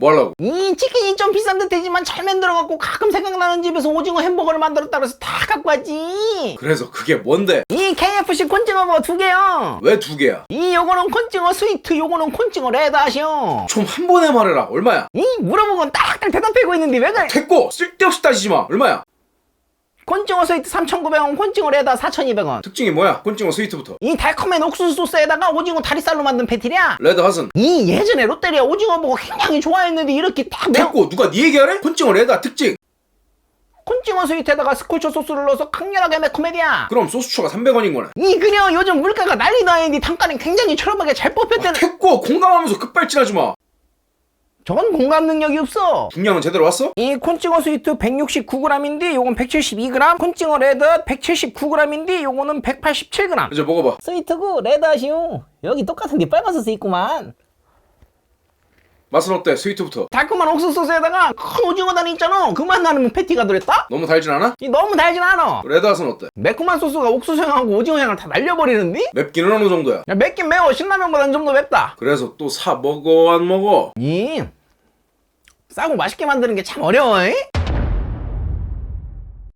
뭐 하려고? 이 치킨이 좀 비싼 듯하지만 잘 만들어갖고 가끔 생각나는 집에서 오징어 햄버거를 만들었다 그래서 다 갖고 왔지 그래서 그게 뭔데? 이 KFC 콘징어 버거 두 개요 왜 두 개야? 이 요거는 콘징어 스위트 요거는 콘징어 레드하시오 좀 한 번에 말해라. 얼마야? 이 물어보고 딱딱 대답하고 있는데 왜 그래 됐고 쓸데없이 따지지 마. 얼마야? 콘징어 스위트 3,900원 콘징어 레드 4,200원 특징이 뭐야? 콘징어 스위트부터. 이 달콤한 옥수수 소스에다가 오징어 다리살로 만든 패티랴 레드 핫은. 이 예전에 롯데리아 오징어 버거 굉장히 좋아했는데 이렇게 딱 매운 됐고 누가 네 얘기하래? 콘징어 레드 특징. 콘징어 스위트에다가 스콜초 소스를 넣어서 강렬하게 매콤해디야 그럼 소스 추가 300원인 거네. 이 그냥 요즘 물가가 난리 나는데 단가는 굉장히 저렴하게 잘 뽑혔다는 됐고 공감하면서 급발진하지 마. 저건 공감 능력이 없어 분량은 제대로 왔어? 이 콘징어 스위트 169g인데 요건 172g 콘징어 레드 179g인데 요거는 187g 이제 먹어봐. 스위트고 레드 하시오 여기 똑같은 게 빨간 소스 있구만 맛은 어때? 스위트부터. 달콤한 옥수수 소스에다가 큰 오징어 다리 있잖아 그만 나는 패티가 들었다? 너무 달진 않아? 이 너무 달진 않아 레드 핫은 어때? 매콤한 소스가 옥수수 향하고 오징어 향을 다 날려버리는데? 맵기는 어느 정도야? 야, 맵긴 매워 신라면보다는 좀 더 맵다 그래서 또 사 먹어 안 먹어? 이 싸고 맛있게 만드는 게 참 어려워 이?